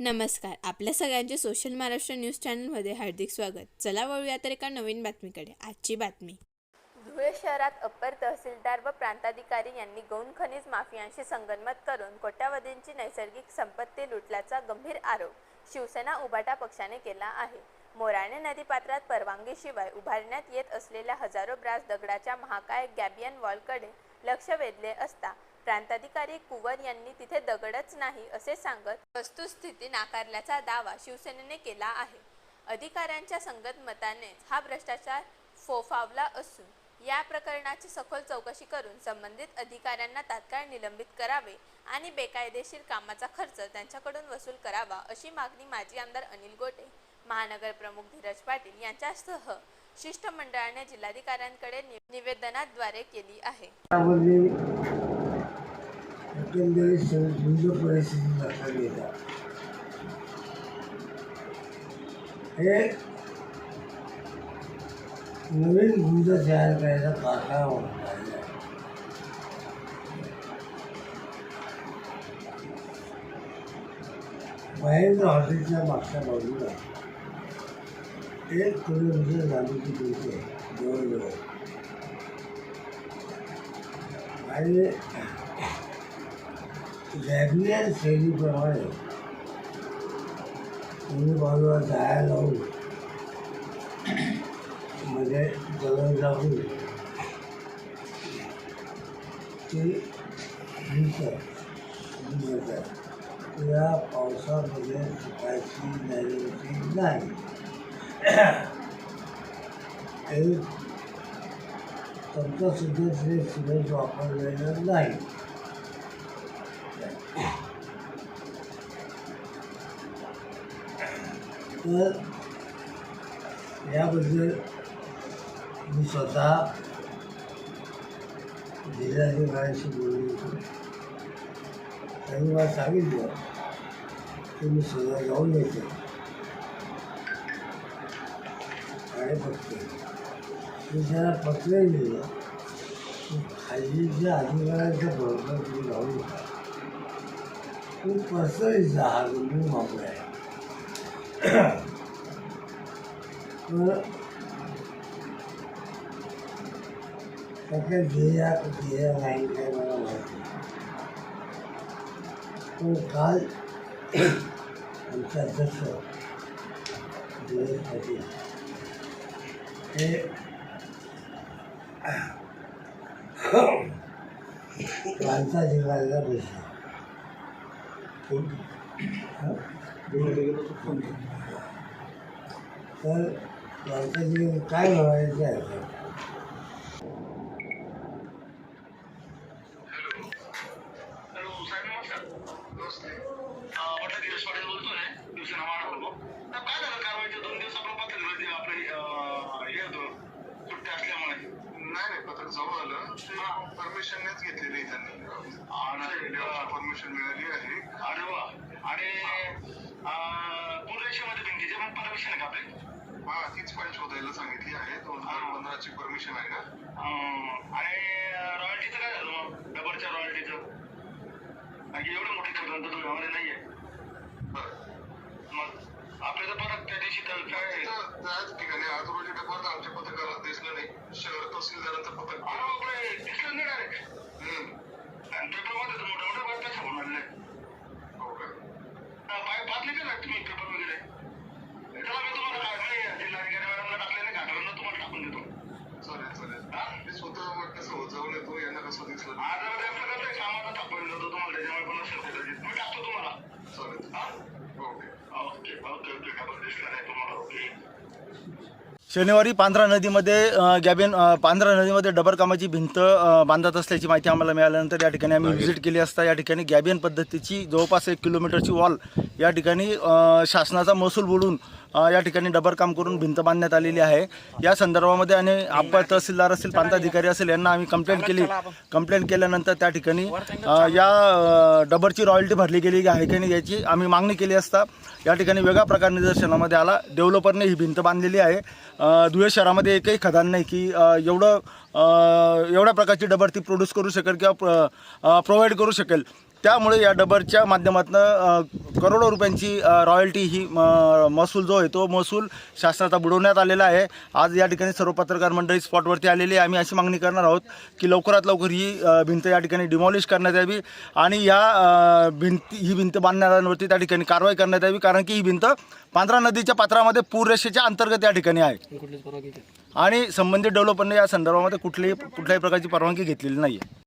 नमस्कार. आपल्या सगळ्यांचे सोशल महाराष्ट्र न्यूज चॅनलमध्ये हार्दिक स्वागत. चला वळूया तर एका नवीन बातमीकडे. आजची बातमी. धुळे शहरात अप्पर तहसीलदार व प्रांताधिकारी यांनी गौण खनिज माफियांशी संगनमत करून कोट्यावधींची नैसर्गिक संपत्ती लुटल्याचा गंभीर आरोप शिवसेना उबाटा पक्षाने केला आहे. मोराणे नदीपात्रात परवानगीशिवाय उभारण्यात येत असलेल्या हजारो ब्रास दगडाच्या महाकाय गॅबियन वॉलकडे लक्ष वेधले असता प्रांताधिकारी कुवर यांनी तिथे दगडच नाही असे सांगत वस्तुस्थिती नाकारल्याचा दावा शिवसेनेने केला आहे. अधिकाऱ्यांच्या संगतमतानेच हा भ्रष्टाचार फोफावला असून या प्रकरणाची सखोल चौकशी करून संबंधित अधिकाऱ्यांना तात्काळ निलंबित करावे आणि बेकायदेशीर कामाचा खर्च त्यांच्याकडून वसूल करावा अशी मागणी माजी आमदार अनिल गोटे महानगर प्रमुख धीरज पाटील यांच्यासह शिष्टमंडळाने जिल्हाधिकाऱ्यांकडे निवेदनाद्वारे केली आहे. एकंदरीत समृद्ध परिस्थिती लक्षात घेतात हे नवीन गुंज तयार करायचा कारखाना होत आहे महेंद्र हॉटेलच्या मागच्या बाजूला एक किलोमीटर लांबीची भिंत जवळजवळ आणि लॅबनियन शैलीप्रमाणे तुम्ही बाजूला जाया लावून मध्ये दगड टाकून ती भिंत या पावसामध्ये सुकायची गॅरंटी नाही. एक तंत्र श्री सिमेंट वापरलेलं नाही. तर याबद्दल मी स्वतः जिल्हाधिकाऱ्यांशी बोललो होतो. त्यांनी मला सांगितलं की मी स्वतः जाऊन येतो आणि बघतो मी त्यांना पत्र लिहिलं की खालीच्या अधिकाऱ्यांच्या बरोबर तुम्ही जाऊ नका तुम्ही पर्सनली जा हा गंभीर मामला आहे तर त्याच्या ध्येया ध्येय नाही काय मला माहिती नाही. पण काल आमचे अध्यक्ष दिनेश पाटील हे प्रांताधिकाऱ्याला भेटले हं? तर प्रांताधिकारी काय म्हणायचं आहे? परमिशननेच घेतलेली आहे त्यांनी. आणि परमिशन मिळाली आहे. अरे वा. आणि अं, पूर्वेशीमध्ये भिंतीचे मग परमिशन आहे का आपले? हा तीच पण शोधायला सांगितली आहे. दोन हजार पंधराची परमिशन आहे ना? आणि रॉयल्टीचं काय झालं मग? डबलच्या रॉयल्टीचं आणि एवढं मोठी धुळ्यामध्ये नाहीये. आपल्याला परत त्या दिवशी त्याच ठिकाणी आज रोजी डबल आमच्या पथकाला दिसलं नाही. शहर तहसीलदारांचं पथक दिसलं नाही डायरेक्ट. आणि पेपरमध्ये मोठ्या मोठ्या बातम्या छापून आणल्या. हो का? पाय पाहतले का तुम्ही पेपर वगैरे. त्याला मी तुम्हाला काय नाही जिल्हाधिकारी मॅडमला टाकले नाही घाटावरनं तुम्हाला टाकून देतो. चालेल चालेल? मी स्वतः कसं जाऊन येतो यांना कसं दिसलं. आज जरा ते आपलं कसं आहे, कामाचा टाकून देतो तुम्हाला त्याच्यामुळे पण असेल मी टाकतो तुम्हाला. चालेल. हा? शनिवारी पांढरा नदीमध्ये गॅबिन पांढरा नदीमध्ये डबर कामाची भिंत बांधत असल्याची माहिती आम्हाला मिळाल्यानंतर या ठिकाणी आम्ही व्हिजिट केली असता या ठिकाणी गॅबियन पद्धतीची जवळपास एक किलोमीटरची वॉल या ठिकाणी शासनाचा महसूल बोलून या ठिकाणी डबर काम करून भिंत बांधण्यात आलेली आहे. या संदर्भामध्ये आणि आपण तहसीलदार असेल प्रांताधिकारी असेल यांना आम्ही कंप्लेंट केली. कंप्लेंट केल्यानंतर त्या ठिकाणी या डबरची रॉयल्टी भरली गेली आहे की नाही याची आम्ही मागणी केली असता. या ठिकाणी वेगळा प्रकार निदर्शनामध्ये आला. डेव्हलपरने ही भिंत बांधलेली आहे. धुळे शहरामध्ये एकही खदान नाही की एवढं एवढ्या प्रकारची डबर ती प्रोड्यूस करू शकेल किंवा प्रोव्हाइड करू शकेल. त्यामुळे या डबरच्या माध्यमातून करोडो रुपयांची रॉयल्टी ही महसूल जो आहे तो महसूल शासनाचा बुडवण्यात आलेला आहे. आज या ठिकाणी सर्व पत्रकार मंडळी स्पॉटवरती आलेली आहे. आम्ही अशी मागणी करणार आहोत की लवकरात लवकर ही भिंत या ठिकाणी डिमॉलिश करण्यात यावी आणि या भिंत ही भिंत बांधणाऱ्यांवरती त्या ठिकाणी कारवाई करण्यात यावी कारण की ही भिंत पांढरा नदीच्या पात्रामध्ये पूररेषेच्या अंतर्गत या ठिकाणी आहे. आणि संबंधित डेव्हलपरने या संदर्भामध्ये कुठलीही कुठल्याही प्रकारची परवानगी घेतलेली नाही आहे